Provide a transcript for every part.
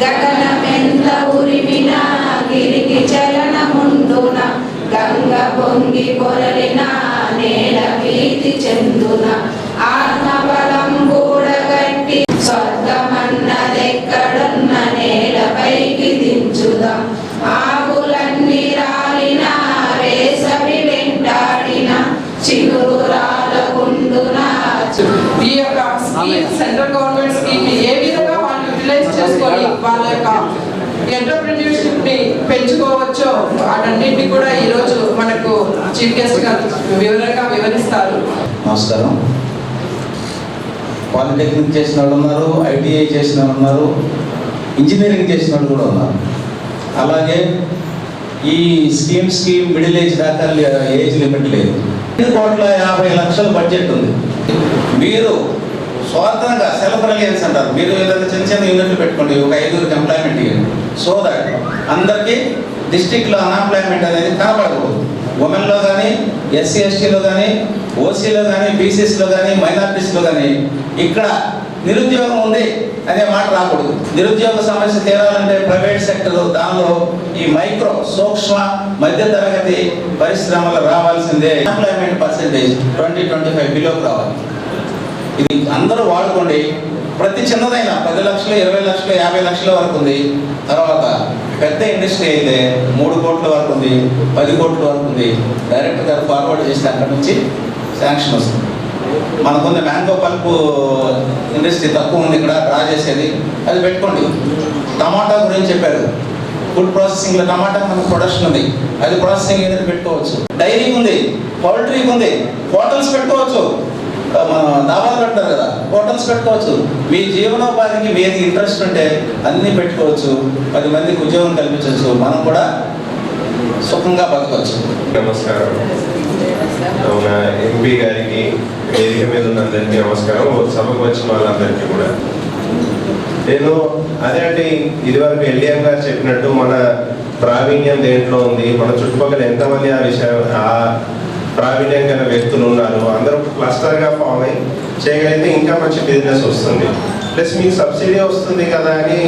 గగనమెంత ఉరిమిన గిరికి చలనముండున గంగ పొంగి పొరలిన నేల భీతి చెందున. ఆత్మబలం కూడగట్టి స్వర్గమన్నదెక్కడున్న నేలపైకి దించుదాం. ఆకులన్నీ రాలిన వేసవి వెంటాడిన. చిగురు రా ఈ యొక్క సెంట్రల్ గవర్నమెంట్ స్కీమ్ ఏ విధంగా వాళ్ళు యూటిలైజ్ చేసుకొని వాళ్ళ యొక్క ఎంటర్ప్రిన్యూర్షిప్ని పెంచుకోవచ్చో వాటన్నింటినీ కూడా ఈరోజు మనకు చీఫ్ గెస్ట్ గారు వివరంగా వివరిస్తారు. నమస్కారం. పాలిటెక్నిక్ చేసిన వాళ్ళు ఉన్నారు ఐటీఐ చేసిన వాళ్ళు ఉన్నారు ఇంజనీరింగ్ చేసిన వాళ్ళు కూడా ఉన్నారు. అలాగే ఈ స్కీమ్స్కి మిడిల్ ఏజ్ దాకా ఏజ్ లిమిట్ లేదు. కోట్ల యాభై లక్షల బడ్జెట్ ఉంది. మీరు స్వార్థంగా సెల్ఫ్ రిలయన్స్ అంటారు. మీరు ఏదైనా చిన్న చిన్న యూనిట్లు పెట్టుకోండి ఒక ఐదుగురికి ఎంప్లాయ్మెంట్ ఇవ్వండి సో దట్ అందరికీ డిస్టిక్లో అన్ఎంప్లాయ్మెంట్ అనేది కనబడకూడదు ఉమెన్లో కానీ ఎస్సీ ఎస్టీలో కానీ ఓసీలో కానీ బీసీస్లో కానీ మైనార్టీస్లో కానీ ఇక్కడ నిరుద్యోగం ఉంది అనే మాట రాకూడదు. నిరుద్యోగ సమస్య తీరాలంటే ప్రైవేట్ సెక్టర్ దానిలో ఈ మైక్రో సూక్ష్మ మధ్య తరగతి పరిశ్రమలు రావాల్సిందే. Employment percentage twenty twenty five బిలోకి రావాలి. ఇది అందరూ వాడుకోండి. ప్రతి చిన్నదైనా పది లక్షలు ఇరవై లక్షలు యాభై లక్షల వరకు ఉంది. తర్వాత పెద్ద ఇండస్ట్రీ అయితే మూడు కోట్ల వరకు ఉంది పది కోట్ల వరకు ఉంది. డైరెక్ట్ గారు ఫార్వర్డ్ చేస్తే అక్కడ నుంచి శాంక్షన్ వస్తుంది. మనకుంది మ్యాంగో పల్పు ఇండస్ట్రీ తక్కువ ఉంది ఇక్కడ డ్రా చేసేది అది పెట్టుకోండి. టమాటా గురించి చెప్పారు. ఫుడ్ ప్రాసెసింగ్లో టమాటా మనకు ప్రొడక్షన్ ఉంది. అది ప్రాసెసింగ్ ఏదైనా పెట్టుకోవచ్చు. డైరీ ఉంది పౌల్ట్రీ ఉంది. హోటల్స్ పెట్టుకోవచ్చు. మన దాబా పెడతారు కదా? హోటల్స్ పెట్టుకోవచ్చు. మీ జీవనోపాధికి మీది ఇంట్రెస్ట్ ఉంటే అన్నీ పెట్టుకోవచ్చు. పది మందికి ఉద్యోగం కల్పించవచ్చు. మనం కూడా సుఖంగా బతకవచ్చు. నమస్కారం. అవునా? ఎంపీ గారికి వేదిక మీద ఉన్నందరికీ నమస్కారం. సభకు వచ్చిన వాళ్ళందరికీ కూడా. నేను అదే అంటే ఇదివరకు ఎల్డిఎం గారు చెప్పినట్టు మన ప్రావీణ్యం దేంట్లో ఉంది? మన చుట్టుపక్కల ఎంతమంది ఆ విషయం ఆ ప్రావీణ్యం గల వ్యక్తులు ఉన్నారు. అందరూ క్లస్టర్గా ఫామ్ అయ్యి చేయగలిగితే ఇంకా మంచి బిజినెస్ వస్తుంది. ప్లస్ మీకు సబ్సిడీ వస్తుంది కదా అని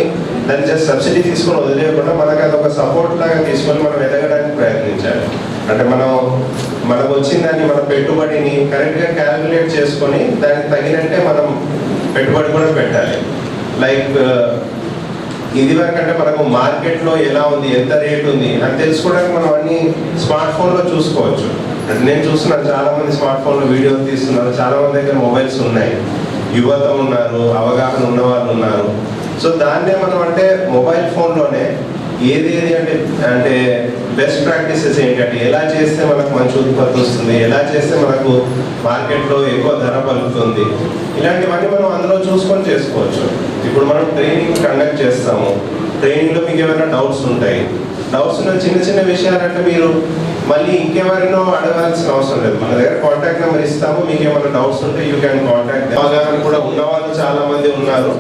దాన్ని జస్ట్ సబ్సిడీ తీసుకొని వదిలేయకుండా మనకు అది ఒక సపోర్ట్ లాగా తీసుకొని మనం ఎదగడానికి ప్రయత్నించాలి. అంటే మనం మనకు వచ్చిన దాన్ని మన పెట్టుబడిని కరెక్ట్గా క్యాలిక్యులేట్ చేసుకొని దానికి తగినట్టే మనం పెట్టుబడి కూడా పెట్టాలి. లైక్ uh, ఇది వరకు అంటే మనకు మార్కెట్లో ఎలా ఉంది ఎంత రేట్ ఉంది అని తెలుసుకోవడానికి మనం అన్ని స్మార్ట్ ఫోన్లో చూసుకోవచ్చు. నేను చూస్తున్నాను చాలా మంది స్మార్ట్ ఫోన్లో వీడియోలు తీస్తున్నారు. చాలా మంది దగ్గర మొబైల్స్ ఉన్నాయి. యువత ఉన్నారు అవగాహన ఉన్న వాళ్ళు ఉన్నారు. సో దాన్నే మనం అంటే మొబైల్ ఫోన్లోనే ఏది ఏది అంటే అంటే బెస్ట్ ప్రాక్టీసెస్ ఏంటంటే ఎలా చేస్తే మనకు మంచి ఉత్పత్తి వస్తుంది ఎలా చేస్తే మనకు మార్కెట్లో ఎక్కువ ధర పలుకుతుంది. ఇలాంటివన్నీ మనం అందులో చూసుకొని చేసుకోవచ్చు. ఇప్పుడు మనం ట్రైనింగ్ కండక్ట్ చేస్తాము. ట్రైనింగ్లో మీకు ఏమైనా డౌట్స్ ఉంటాయి? డౌట్స్ ఉన్న చిన్న చిన్న విషయాలంటే మీరు మళ్ళీ ఇంకెవరినో అడగాల్సిన అవసరం లేదు. మన దగ్గర కాంటాక్ట్ నెంబర్ ఇస్తాము. మీకు ఏమైనా డౌట్స్ ఉంటే యూ క్యాన్ కాంటాక్ట్ అవగాహన కూడా ఉన్న వాళ్ళు చాలా మంది ఉన్నారు.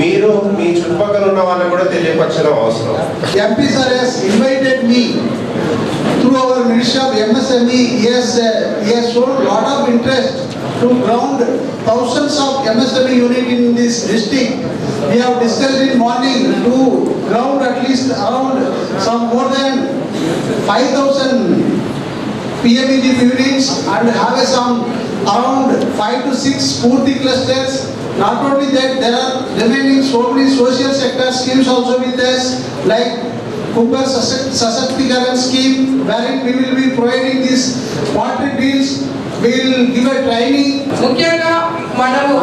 మీరు మీ చుట్టుపక్కల ఉన్న వాళ్ళకి కూడా తెలియపరచడం అవసరం. MP sir invited me through our Ministry of MSME. Uh, he has shown lot of interest to ground thousands of MSME unit in this district. We have discussed in morning to ground at least around some more than five thousand PMEG units and have some around five to six Spurti clusters. Not only that, there are remaining so many social sector schemes also with us, like Cooper Sasakti scheme, wherein we will be providing these water deals, we will give a training. ముఖ్యంగా మనము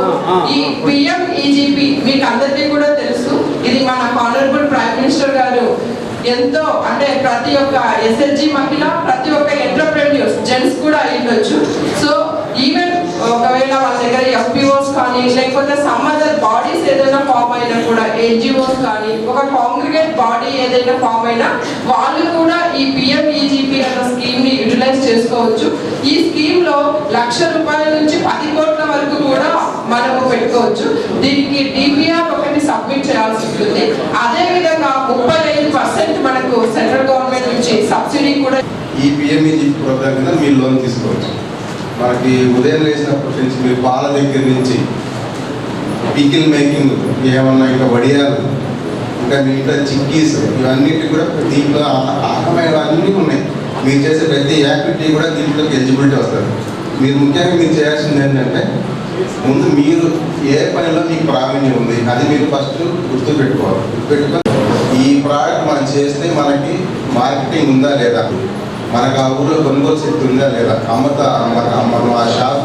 ఈ PM EGP మీకు అందరికీ కూడా తెలుసు. ఇది మన honourable prime minister గారు ఎంతో అంటే ప్రతి ఒక్క ఎస్ఎస్జి మహిళ ప్రతి ఒక్క ఎంటర్ప్రెన్యూర్స్ జెంట్స్ కూడా అయ్యుండొచ్చు. సో ఈవెన్ ఒకవేళ వాళ్ళ దగ్గర ఎఫ్పిఓస్ కానీ లేకపోతే సమ్ అదర్ బాడీస్ ఏదైనా ఫామ్ అయినా కూడా ఎన్జిఓస్ కానీ ఒక కాంగ్రిగేట్ బాడీ ఏదైనా ఫామ్ అయినా వాళ్ళు కూడా ఈ పిఎంఈజీపీ అన్న స్కీమ్ని యూటిలైజ్ చేసుకోవచ్చు. ఈ స్కీమ్లో లక్ష రూపాయల నుంచి పది కోట్ల వరకు కూడా మనము పెట్టుకోవచ్చు. దీనికి డిపిఆర్ ఒకటి సబ్మిట్ చేయాల్సి ఉంటుంది. అదే విధంగా ముప్పై ఐదు పర్సెంట్ మనకు సెంట్రల్ గవర్నమెంట్ నుంచి సబ్సిడీ కూడా ఈ పిఎంఈజీ ప్రోగ్రామ్ కింద మీరు లోన్ తీసుకోవచ్చు. మనకి ఉదయం లేచినప్పటి నుంచి మీరు పాల దగ్గర నుంచి పికిల్ మేకింగ్ ఏమన్నా ఇంకా వడియాలు ఇంకా మీ చిక్కీస్ ఇవన్నిటి కూడా దీంట్లో ఆహమైనవన్నీ ఉన్నాయి. మీరు చేసే ప్రతి యాక్టివిటీ కూడా దీంట్లోకి ఎలిజిబిలిటీ వస్తుంది. మీరు ముఖ్యంగా మీరు చేయాల్సింది ఏంటంటే ముందు మీరు ఏ పనిలో మీకు ప్రావీణ్యం ఉంది అది మీరు ఫస్ట్ గుర్తు పెట్టుకోవాలి గుర్తుపెట్టుకొని ఈ ప్రోడక్ట్ మనం చేస్తే మనకి మార్కెటింగ్ ఉందా లేదా? మనకు ఆ ఊళ్ళో కొనుగోలు శక్తి ఉందా లేదా? అమ్మత మన-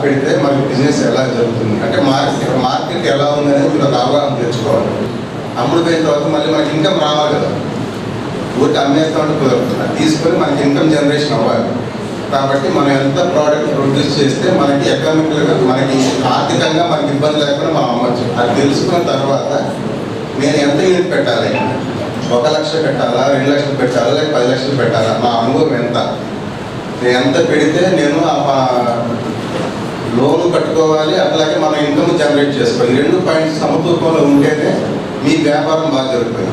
పెడితే మనకి బిజినెస్ ఎలా జరుగుతుంది? అంటే మార్కెట్ మార్కెట్ ఎలా ఉందనేది మీరు ఒక అవగాహన తెచ్చుకోవాలి. అమ్ముడిపోయిన తర్వాత మళ్ళీ మనకి ఇన్కమ్ రావాలి కదా. ఊరికి అమ్మేస్తా ఉంటే కుదరదు. తీసుకొని మనకి ఇన్కమ్ జనరేషన్ అవ్వాలి. కాబట్టి మనం ఎంత ప్రోడక్ట్ ప్రొడ్యూస్ చేస్తే మనకి ఎకనామికల్గా మనకి ఆర్థికంగా మనకి ఇబ్బంది లేకుండా మనం అమ్మచ్చు. అది తెలుసుకున్న తర్వాత నేను ఎంత యూనిట్ పెట్టాలి? ఒక లక్ష పెట్టాలా? రెండు లక్షలు పెట్టాలా? లేక పది లక్షలు పెట్టాలా? నా అనుభవం ఎంత? ఎంత పెడితే నేను ఆ లోన్ కట్టుకోవాలి అట్లాగే మన ఇన్కమ్ జనరేట్ చేసుకోవాలి. రెండు పాయింట్స్ సమతూకంలో ఉంటేనే మీ వ్యాపారం బాగా జరుగుతుంది.